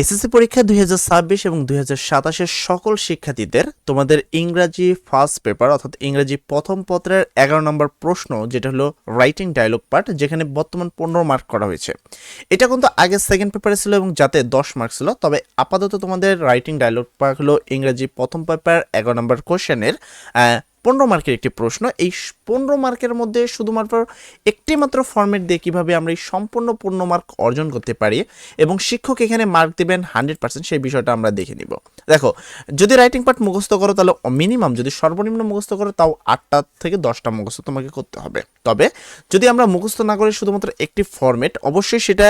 SSC পরীক্ষা দুই হাজার ছাব্বিশ এবং দুই সাতাশের সকল শিক্ষার্থীদের তোমাদের ইংরাজি ফার্স্ট পেপার অর্থাৎ ইংরাজি প্রথম পত্রের এগারো নম্বর প্রশ্ন, যেটা হলো রাইটিং ডায়লগ পার্ট যেখানে বর্তমান পনেরো মার্ক করা হয়েছে। এটা কিন্তু আগে সেকেন্ড পেপারে ছিল এবং যাতে দশ মার্ক ছিল, তবে আপাতত তোমাদের রাইটিং ডায়লগ পার্ট হলো ইংরাজি প্রথম পেপার এগারো নম্বর কোশ্চেনের পনেরো মার্কের একটি প্রশ্ন, এই পনেরো মার্কের মধ্যে শুধুমাত্র একটি মাত্র ফর্মেট দিয়ে কীভাবে আমরা এই সম্পূর্ণ পূর্ণ মার্ক অর্জন করতে পারি এবং শিক্ষক এখানে মার্ক দেবেন হান্ড্রেড পার্সেন্ট সেই বিষয়টা আমরা দেখে নিব। দেখো, যদি রাইটিং পার্ট মুখস্থ করো তাহলে মিনিমাম যদি সর্বনিম্ন মুখস্থ করো তাও আটটা থেকে দশটা মুখস্থ তোমাকে করতে হবে। তবে যদি আমরা মুখস্থ না করে শুধুমাত্র একটি ফর্মেট অবশ্যই সেটা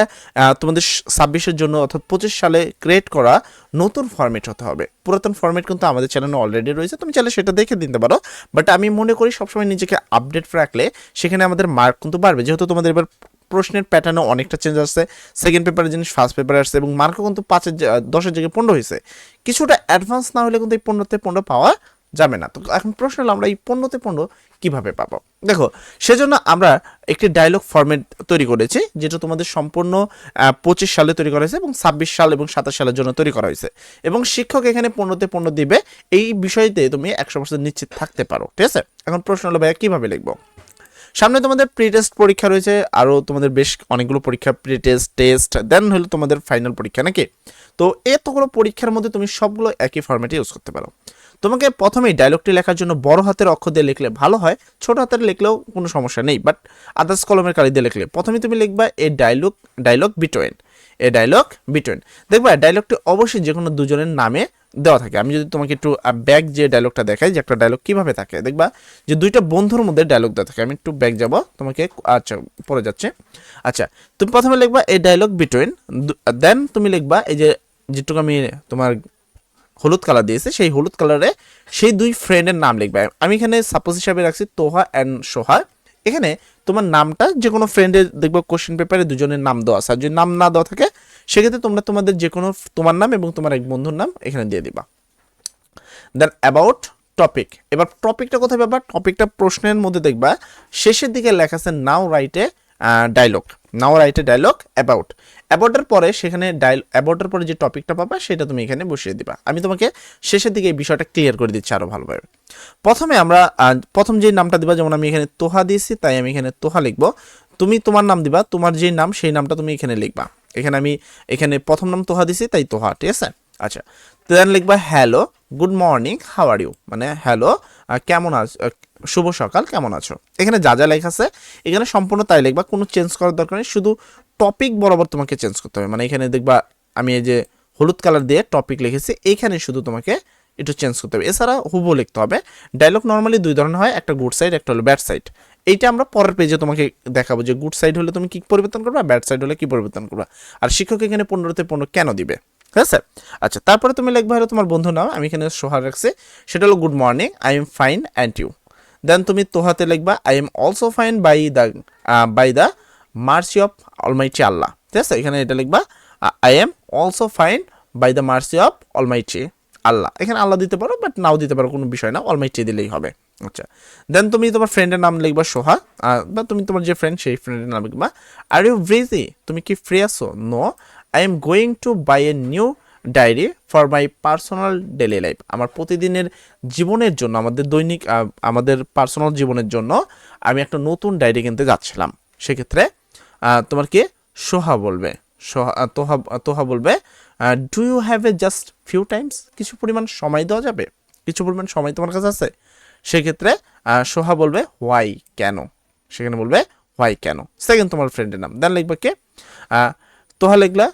তোমাদের ছাব্বিশের জন্য অর্থাৎ পঁচিশ সালে ক্রিয়েট করা নতুন ফর্মেট হতে হবে। পুরাতন ফর্মেট কিন্তু আমাদের চ্যানেলে অলরেডি রয়েছে, তুমি চাইলে সেটা দেখে দিতে পারো। বাট আমি মনে করি সবসময় নিজেকে আপডেট রাখলে সেখানে আমাদের মার্ক কিন্তু বাড়বে। যেহেতু তোমাদের এবার প্রশ্নের প্যাটার্নও অনেকটা চেঞ্জ আসছে সেকেন্ড পেপারের জিনিস ফার্স্ট পেপারে আসছে এবং মার্কও কিন্তু পাঁচের দশের জায়গায় পনেরো হয়েছে। কিছুটা অ্যাডভান্স না হলে কিন্তু এই পনেরোতে পনেরো পাওয়া যাবে না। তো এখন প্রশ্ন হলো আমরা এই পণ্যতে পণ্য কীভাবে পাবো? দেখো, সেজন্য আমরা একটি ডায়লগ ফরম্যাট তৈরি করেছি, যেটা তোমাদের সম্পূর্ণ পঁচিশ সালে তৈরি করা হয়েছে এবং ছাব্বিশ সাল এবং সাতাশ সালের জন্য তৈরি করা হয়েছে। এবং শিক্ষক এখানে পণ্যতে পণ্য দিবে, এই বিষয়তে তুমি একশো পার্সেন্ট নিশ্চিত থাকতে পারো, ঠিক আছে? এখন প্রশ্ন হলো ভাইয়া, কীভাবে লিখব? সামনে তোমাদের প্রি টেস্ট পরীক্ষা রয়েছে, আরও তোমাদের বেশ অনেকগুলো পরীক্ষা প্রি টেস্ট টেস্ট দেন হলো তোমাদের ফাইনাল পরীক্ষা, নাকি? তো এতগুলো পরীক্ষার মধ্যে তুমি সবগুলো একই ফর্মেটে ইউজ করতে পারো। তোমাকে প্রথমেই ডায়লগটি লেখার জন্য বড় হাতের অক্ষর দিয়ে লিখলে ভালো হয়, ছোট হাতের লিখলেও কোনো সমস্যা নেই বাট আদার্স কলমের কালি দিয়ে লিখলে। প্রথমে তুমি লিখবা a dialogue dialogue between a dialogue between দেখবা ডায়লগটি অবশ্যই যে কোনো দুজনের নামে দেওয়া থাকে। আমি যদি তোমাকে একটু ব্যাক যে ডায়লগটা দেখাই, যে একটা ডায়লগ কীভাবে থাকে, দেখবা যে দুইটা বন্ধুর মধ্যে ডায়লগ দেওয়া থাকে। আমি একটু ব্যাক যাব, তোমাকে আচ্ছা পড়ে যাচ্ছে। আচ্ছা তুমি প্রথমে লিখবা এ ডায়লগ বিটুইন দেন তুমি লিখবা এই যে, যেটুকু আমি তোমার হলুদ কালার দিয়েছে, সেই হলুদ কালারে সেই দুই ফ্রেন্ডের নাম লিখবে। আমি এখানে সাপোজ হিসাবে রাখছি তোহা অ্যান্ড সোহা। এখানে তোমার নামটা যে কোনো ফ্রেন্ডের দেখব কোশ্চেন পেপারে দুজনের নাম দেওয়া আছে। যদি নাম না দেওয়া থাকে, সেক্ষেত্রে তোমরা তোমাদের যে কোনো তোমার নাম এবং তোমার এক বন্ধুর নাম এখানে দিয়ে দিবা। দেন অ্যাবাউট টপিক এবার টপিকটা কোথায় পাবা? টপিকটা প্রশ্নের মধ্যে দেখবা। শেষের দিকে লেখা আছে নাও রাইটে ডায়লগ নাও রাইটে ডায়লগ অ্যাবাউট অ্যাবাউটের পরে সেখানে ডায়ল অ্যাবাউটের পরে যে টপিকটা পাবা, সেটা তুমি এখানে বসিয়ে দিবা। আমি তোমাকে শেষের দিকে এই বিষয়টা ক্লিয়ার করে দিচ্ছি আরও ভালোভাবে। প্রথমে আমরা প্রথম যে নামটা দিবা, যেমন আমি এখানে তোহা দিয়েছি, তাই আমি এখানে তোহা লিখব। তুমি তোমার নাম দিবা, তোমার যে নাম, সেই নামটা তুমি এখানে লিখবা। এখানে আমি, এখানে প্রথম নাম তোহা দিছি তাই তোহা, ঠিক আছে? আচ্ছা। দেন লিখবা hello good morning how are you মানে হ্যালো কেমন আছো শুভ সকাল, কেমন আছো? এখানে যা যা লেখা আছে, এখানে সম্পূর্ণ তাই লিখবা, কোনো চেঞ্জ করার দরকার নেই, শুধু টপিক বরাবর তোমাকে চেঞ্জ করতে হবে। মানে এখানে দেখবা, আমি এই যে হলুদ কালার দিয়ে টপিক লিখেছি এইখানে শুধু তোমাকে একটু চেঞ্জ করতে হবে। এছাড়া হুবো লিখতে হবে ডায়লগ নর্মালি দুই ধরনের হয়, একটা গুড সাইড একটা হলো ব্যাড সাইড এইটা আমরা পরের পেজে তোমাকে দেখাবো যে গুড সাইড হলে তুমি কি পরিবর্তন করবা ব্যাড সাইড হলে কি পরিবর্তন করবা। আর শিক্ষক এখানে পনেরোতে পনেরো কেন দিবে? ঠিক আছে? আচ্ছা তারপরে তুমি লিখবা হলো তোমার বন্ধু নাম, আমি এখানে সোহার রাখছি। সেটা হলো good morning I am fine and you then তুমি তোহাতে লিখবা I am also fine by the by the mercy of almighty Allah ঠিক আছে? এখানে এটা লিখবা I am also fine by the mercy of almighty Allah এখানে আল্লাহ দিতে পারো বাট নাও দিতে পারো, কোনো বিষয় না অলমাইটি দিলেই হবে। আচ্ছা দেন তুমি তোমার ফ্রেন্ডের নাম লিখবা সোহা বা তুমি তোমার যে ফ্রেন্ড সেই ফ্রেন্ডের নাম লিখবা আর ইউ ব্রিজি তুমি কি ফ্রি আছো? No I am going to buy a new diary for my personal daily life আমার প্রতিদিনের জীবনের জন্য, আমাদের দৈনিক আমাদের পার্সোনাল জীবনের জন্য আমি একটা নতুন ডায়েরি কিনতে যাচ্ছিলাম। সেক্ষেত্রে তোমার কি? সোহা বলবে। সোহা তোহা তোহা বলবে do you have a just few times কিছু পরিমাণ সময় দেওয়া যাবে? কিছু পরিমাণ সময় তোমার কাছে আছে? সেক্ষেত্রে সোহা বলবে হোয়াই কেন? সেখানে বলবে হোয়াই কেন? সেকেন্ড তোমার ফ্রেন্ডের নাম। দেন লিখবে কে? Toha লিখলা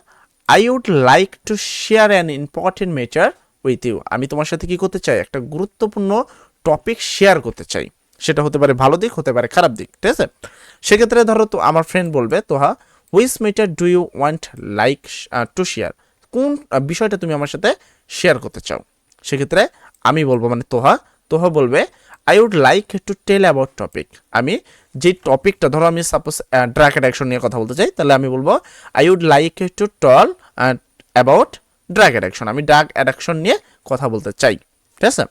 I would like to share an important matter with you আমি তোমার সাথে কি করতে চাই? একটা গুরুত্বপূর্ণ টপিক শেয়ার করতে চাই। সেটা হতে পারে ভালো দিক, হতে পারে খারাপ দিক, ঠিক আছে? সেক্ষেত্রে ধরো তো আমার ফ্রেন্ড বলবে, Toha which matter do you want like to share কোন বিষয়টা তুমি আমার সাথে শেয়ার করতে চাও? সেক্ষেত্রে আমি বলব মানে তোহা তোহা বলবে I would like to tell about topic আমি যে টপিকটা ধরো আমি সাপোজ ড্রাগ অ্যাডাকশন নিয়ে কথা বলতে চাই, তাহলে আমি বলব I would like to talk about drug addiction আমি ড্রাগ অ্যাডাকশন নিয়ে কথা বলতে চাই। ঠিক আছে?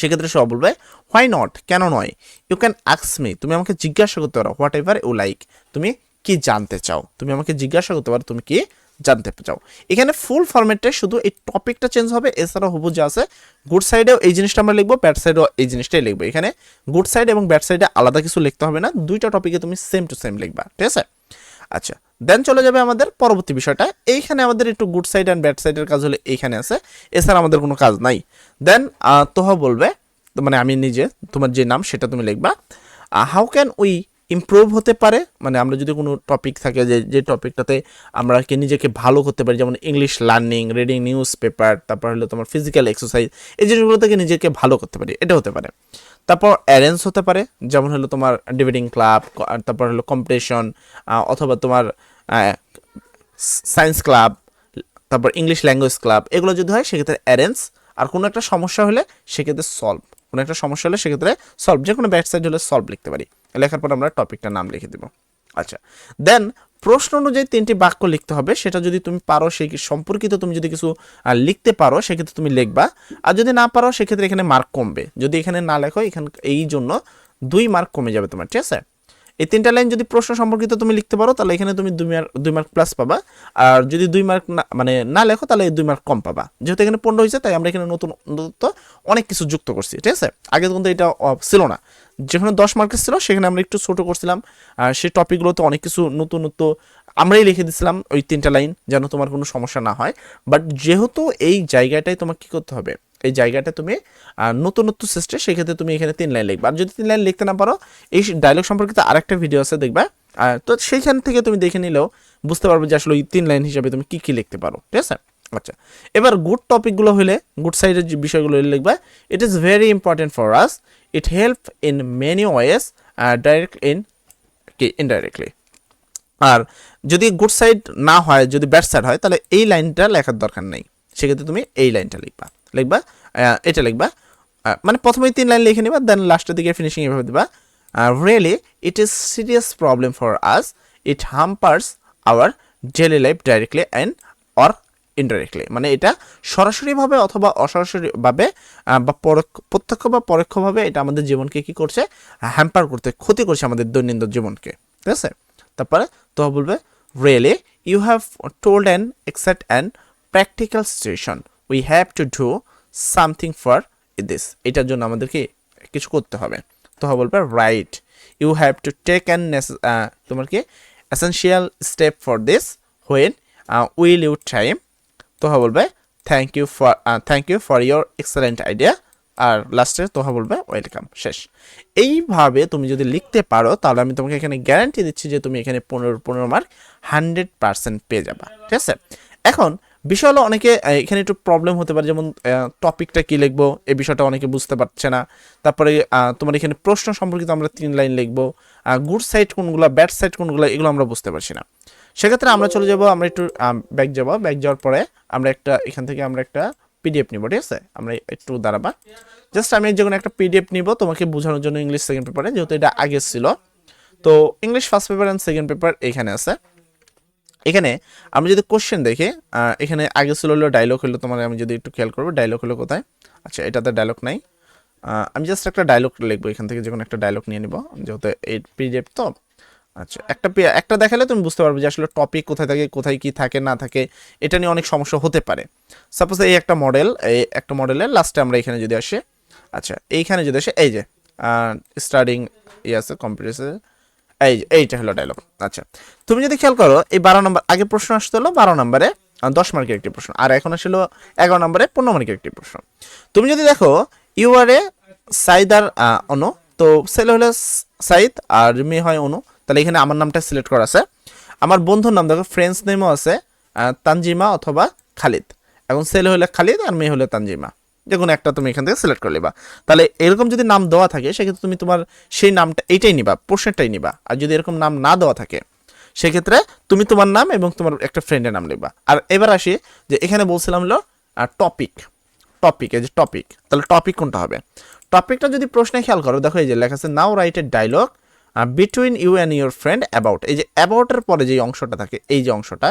সেক্ষেত্রে সব বলবে হোয়াই নট কেন নয়? ইউ ক্যান আক্স মি তুমি আমাকে জিজ্ঞাসা করতে পারো হোয়াট এভার ইউ লাইক তুমি কি জানতে চাও? তুমি আমাকে জিজ্ঞাসা করতে পারো, তুমি কি জানতে চাও। এখানে ফুল ফরম্যাটে শুধু এই টপিকটা চেঞ্জ হবে এছাড়া হুবু যা আছে গুড সাইডেও এই জিনিসটা আমরা লিখব ব্যাড সাইডেও এই জিনিসটাই লিখব। এখানে গুড সাইড এবং ব্যাড সাইডে আলাদা কিছু লিখতে হবে না, দুইটা টপিকে তুমি সেম টু সেম লিখবা, ঠিক আছে? আচ্ছা দেন চলে যাবে আমাদের পরবর্তী বিষয়টা। এইখানে আমাদের একটু গুড সাইড অ্যান্ড ব্যাড সাইডের কাজ হলে এইখানে আছে, এছাড়া আমাদের কোনো কাজ নাই। দেন তোহা বলবে মানে আমি নিজে, তোমার যে নাম সেটা তুমি লিখবা। হাউ ক্যান উই ইমপ্রুভ হতে পারে মানে আমরা যদি কোনো টপিক থাকে যে যে টপিকটাতে আমরা কি নিজেকে ভালো করতে পারি, যেমন English learning reading newspaper তারপর হলো তোমার ফিজিক্যাল এক্সারসাইজ এই জিনিসগুলো থেকে নিজেকে ভালো করতে পারি, এটা হতে পারে। তারপর অ্যারেঞ্জ হতে পারে, যেমন হলো তোমার ডিবেটিং ক্লাব তারপর হলো কম্পিটিশন অথবা তোমার সায়েন্স ক্লাব তারপর ইংলিশ ল্যাঙ্গুয়েজ ক্লাব এগুলো যদি হয় সেক্ষেত্রে অ্যারেঞ্জ আর কোনো একটা সমস্যা হলে সেক্ষেত্রে সলভ কোনো একটা সমস্যা হলে সেক্ষেত্রে সলভ যে কোনো ব্যাক সাইড হলে সলভ লিখতে পারি। লেখার পর আমরা টপিকটার নাম লিখে দেবো। আচ্ছা দেন প্রশ্ন অনুযায়ী তিনটি বাক্য লিখতে হবে, সেটা যদি তুমি পারো সেই সম্পর্কিত তুমি যদি কিছু লিখতে পারো, সেক্ষেত্রে তুমি লিখবা। আর যদি না পারো, সেক্ষেত্রে এখানে মার্ক কমবে। যদি এখানে না লেখো, এখানে, এই জন্য দুই মার্ক কমে যাবে তোমার, ঠিক আছে? এই তিনটা লাইন যদি প্রশ্ন সম্পর্কিত তুমি লিখতে পারো, তাহলে এখানে তুমি দুই মার্ক দুই মার্ক প্লাস পাবা। আর যদি দুই মার্ক না মানে না লেখো, তাহলে দুই মার্ক কম পাবা। যেহেতু এখানে পনেরো হয়েছে, তাই আমরা এখানে নতুন, নতুনত্ব অনেক কিছু যুক্ত করছি, ঠিক আছে? আগে কিন্তু এটা ছিল না। যেখানে দশ মার্কের ছিল, সেখানে আমরা একটু ছোট করছিলাম। আর সেই টপিকগুলোতে অনেক কিছু নতুনত্ব আমরাই লিখে দিছিলাম ওই তিনটা লাইন যেন তোমার কোনো সমস্যা না হয়। বাট যেহেতু এই জায়গাটায় তোমাকে কী করতে হবে এই জায়গাটা তুমি নতুনত্ব সৃষ্টি সেক্ষেত্রে তুমি এখানে তিন লাইন লিখবা। আর যদি তিন লাইন লিখতে না পারো, এই ডায়লগ সম্পর্কিত আরেকটা ভিডিও আছে, দেখবা। তো সেইখান থেকে তুমি দেখে নিলেও বুঝতে পারবে যে আসলে ওই তিন লাইন হিসাবে তুমি কী কী লিখতে পারো, ঠিক আছে? আচ্ছা এবার গুড টপিকগুলো হলে গুড সাইডের যে বিষয়গুলো লিখবা it is very important for us it help in many ways direct in কি ইনডাইরেক্টলি আর যদি গুড সাইড না হয়, যদি ব্যাড সাইড হয়, তাহলে এই লাইনটা লেখার দরকার নেই। সেক্ষেত্রে তুমি এই লাইনটা লিখবা। লিখবা এটা লিখবা। মানে প্রথমে তিন লাইন লিখে নিবা দেন লাস্টের দিকে ফিনিশিং এভাবে দিবা। Really it is serious problem for us it hampers our daily life directly and or indirectly মানে এটা সরাসরিভাবে অথবা অসরাসরিভাবে বা প্রত্যক্ষ বা পরোক্ষভাবে এটা আমাদের জীবনকে কি করছে? হ্যাম্পার করতে, ক্ষতি করছে আমাদের দৈনন্দিন জীবনকে। ঠিক আছে? তারপরে তো বলবে really you have told an except and practical situation we have to do something for this এটার জন্য আমাদেরকে কিছু করতে হবে। তো বলবে right you have to take an তোমার কি essential step for this when will you time Toha বলবে thank you for thank you for your excellent idea আর লাস্টে তোহা বলবে ওয়েলকাম শেষ। এইভাবে তুমি যদি লিখতে পারো, তাহলে আমি তোমাকে এখানে গ্যারান্টি দিচ্ছি যে তুমি এখানে পনেরো পনেরো মার্ক হান্ড্রেড পার্সেন্ট পেয়ে যাবা। ঠিক আছে? এখন বিষয় হলো অনেকে এখানে একটু প্রবলেম হতে পারে, যেমন টপিকটা কি লিখব, এই বিষয়টা অনেকে বুঝতে পারছে না। তারপরে তোমার এখানে প্রশ্ন সম্পর্কিত আমরা তিন লাইন লিখব। গুড সাইড কোনগুলো ব্যাড সাইড কোনগুলো, এগুলো আমরা বুঝতে পারছি না। সেক্ষেত্রে আমরা চলে যাব, আমরা একটু ব্যাক যাব। ব্যাক যাওয়ার পরে আমরা একটা, এখান থেকে আমরা একটা পিডিএফ নিব, ঠিক আছে? আমরা একটু দাঁড়াবা। জাস্ট আমি যখন একটা পিডিএফ নিব, তোমাকে বোঝানোর জন্য ইংলিশ সেকেন্ড পেপারে যেহেতু এটা আগে ছিল। তো English first paper and second paper এখানে আছে। এখানে আমি যদি কোশ্চেন দেখি এখানে আগে ছিল হলো ডায়লগ হলো তোমার আমি যদি একটু খেয়াল করব ডায়লগ হলো কোথায়? আচ্ছা এটাতে ডায়লগ নাই। আমি জাস্ট একটা ডায়লগ লিখব, এখান থেকে যে কোনো একটা ডায়লগ নিয়ে নিব, যেহেতু এই পিডিএফ তো। আচ্ছা একটা একটা দেখালে তুমি বুঝতে পারবে যে আসলে টপিক কোথায় থাকে, কোথায় কি থাকে, না থাকে, এটা নিয়ে অনেক সমস্যা হতে পারে। সাপোজ এই একটা মডেল এই একটা মডেলের লাস্টে আমরা এখানে যদি আসি আচ্ছা এইখানে যদি আসে, এই যে স্টার্টিং ই আছে কম্পিউটার এই, এইটা হলো ডায়লগ আচ্ছা তুমি যদি খেয়াল করো, এই বারো নম্বর, আগে প্রশ্ন আসতে হলো বারো নম্বরে দশ মার্কের একটি প্রশ্ন, আর এখন আসলে এগারো নম্বরে পনেরো মার্কের একটি প্রশ্ন। তুমি যদি দেখো ইউ আর এ সাইদ আর অনু তো ছেলে হলে সাইদ আর মেয়ে হয় অনু তাহলে এখানে আমার নামটা সিলেক্ট করা আছে। আমার বন্ধুর নাম দেখো ফ্রেন্ডস নেমও আছে তানজিমা অথবা খালিদ। এখন ছেলে হলে খালিদ আর মেয়ে হলে তানজিমা। যে কোনো একটা তুমি এখান থেকে সিলেক্ট করে নিবা। তাহলে এরকম যদি নাম দেওয়া থাকে, সেক্ষেত্রে তুমি তোমার সেই নামটা এইটাই নিবা প্রশ্নটাই নিবা। আর যদি এরকম নাম না দেওয়া থাকে, সেক্ষেত্রে তুমি তোমার নাম এবং তোমার একটা ফ্রেন্ডের নাম লিখবা। আর এবার আসি যে এখানে বলছিলাম হলো টপিক টপিক এই যে টপিক তাহলে টপিক কোনটা হবে? টপিকটা যদি প্রশ্নে খেয়াল করো, দেখো এই যে লেখা আছে now write a dialogue between you and your friend about এই যে অ্যাবাউটের পরে যে অংশটা থাকে, এই যে অংশটা,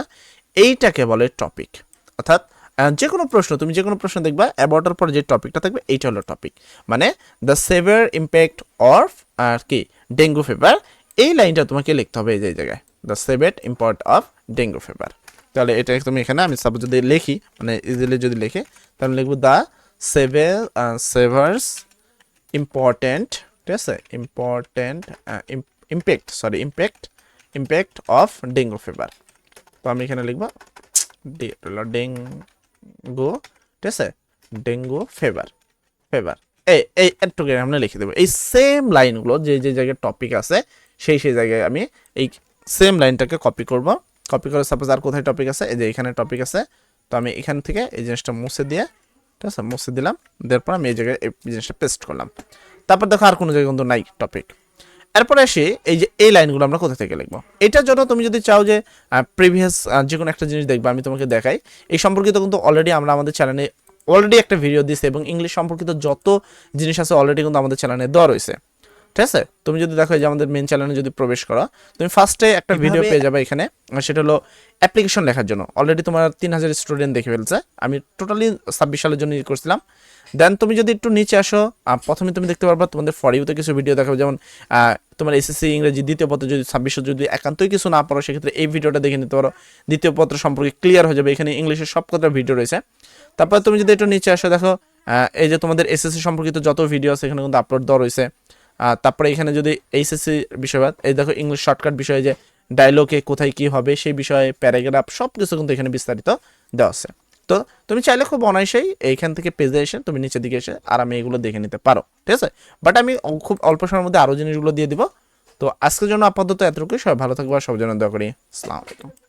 এইটাকে বলে টপিক অর্থাৎ যে কোনো প্রশ্ন, তুমি যে কোনো প্রশ্ন দেখবা অ্যাবাউটের পর যে টপিকটা থাকবে, এইটা হলো টপিক মানে দ্য সেভিয়ার ইম্প্যাক্ট অফ আর কি ডেঙ্গু ফিভার এই লাইনটা তোমাকে লিখতে হবে এই জায়গায়। The severe import of dengue fever তাহলে এটা তুমি এখানে, আমি সাপোজ যদি লিখি মানে ইজিলি যদি লিখি, তাহলে লিখব দ্য সেভেল সেভার্স ইম্পর্টেন্ট ঠিক আছে? Important impact sorry impact impact of dengue fever তো আমি এখানে লিখব ডেঙ্গু ঠিক আছে? ডেঙ্গু ফিভার ফেভার এই এই একটুকে আমরা লিখে দেবো। এই সেম লাইনগুলো যে যে জায়গায় টপিক আছে, সেই সেই জায়গায় আমি এই সেম লাইনটাকে কপি করব। কপি করে সাপোজ আর কোথায় টপিক আছে? এই যে এখানে টপিক আছে। তো আমি এখান থেকে এই জিনিসটা মুছে দিয়ে, ঠিক আছে, মুছে দিলাম। দেওয়ার পর আমি এই জায়গায় এই জিনিসটা পেস্ট করলাম। তারপর দেখো আর কোনো জায়গায় কিন্তু নাই টপিক এরপরে আসি, এই যে এই লাইনগুলো আমরা কোথা থেকে লিখব? এটার জন্য তুমি যদি চাও যে প্রিভিয়াস যে কোনো একটা জিনিস দেখবা, আমি তোমাকে দেখাই। এই সম্পর্কিত কিন্তু অলরেডি আমরা আমাদের চ্যানেলে অলরেডি একটা ভিডিও দিছে এবং ইংলিশ সম্পর্কিত যত জিনিস আছে অলরেডি কিন্তু আমাদের চ্যানেলে দেওয়া রয়েছে। ঠিক আছে? তুমি যদি দেখো যে আমাদের মেন চ্যানেলে যদি প্রবেশ করো তুমি ফার্স্টে একটা ভিডিও পেয়ে যাবে এখানে আর সেটা হলো অ্যাপ্লিকেশন লেখার জন্য। অলরেডি তোমার তিন হাজার স্টুডেন্ট দেখে ফেলছে। আমি টোটালি ছাব্বিশ সালের জন্য করছিলাম। দেন তুমি যদি একটু নিচে আসো প্রথমে তুমি দেখতে পারবা তোমাদের ফরিউতে কিছু ভিডিও দেখাবে। যেমন তোমার এসএসসি ইংরেজি দ্বিতীয় পত্র যদি ছাব্বিশে যদি একান্তই কিছু না পারো সেক্ষেত্রে এই ভিডিওটা দেখে নিতে পারো। দ্বিতীয় পত্র সম্পর্কে ক্লিয়ার হয়ে যাবে। এখানে ইংলিশের সব কটা ভিডিও রয়েছে। তারপর তুমি যদি একটু নিচে আসো দেখো এই যে তোমাদের এসএসসি সম্পর্কিত যত ভিডিও আছে এখানে কিন্তু আপলোড দেওয়া রয়েছে। তারপরে এখানে যদি এইচএসসি বিষয়বাদ, এই দেখো ইংলিশ শর্টকাট বিষয়ে যে ডায়লগে কোথায় কি হবে, সেই বিষয়ে প্যারাগ্রাফ সব কিছু কিন্তু এখানে বিস্তারিত দেওয়া আছে। তো তুমি চাইলে খুব অনায়াসেই এইখান থেকে পেজে এসে তুমি নিচের দিকে এসে আরামে এগুলো দেখে নিতে পারো, ঠিক আছে? বাট আমি খুব অল্প সময়ের মধ্যে আরও জিনিসগুলো দিয়ে দিব। তো আজকের জন্য আপাতত এতটুকুই। সবাই ভালো থাকব আর সব জন্য দোয়া করি। আসসালামু আলাইকুম।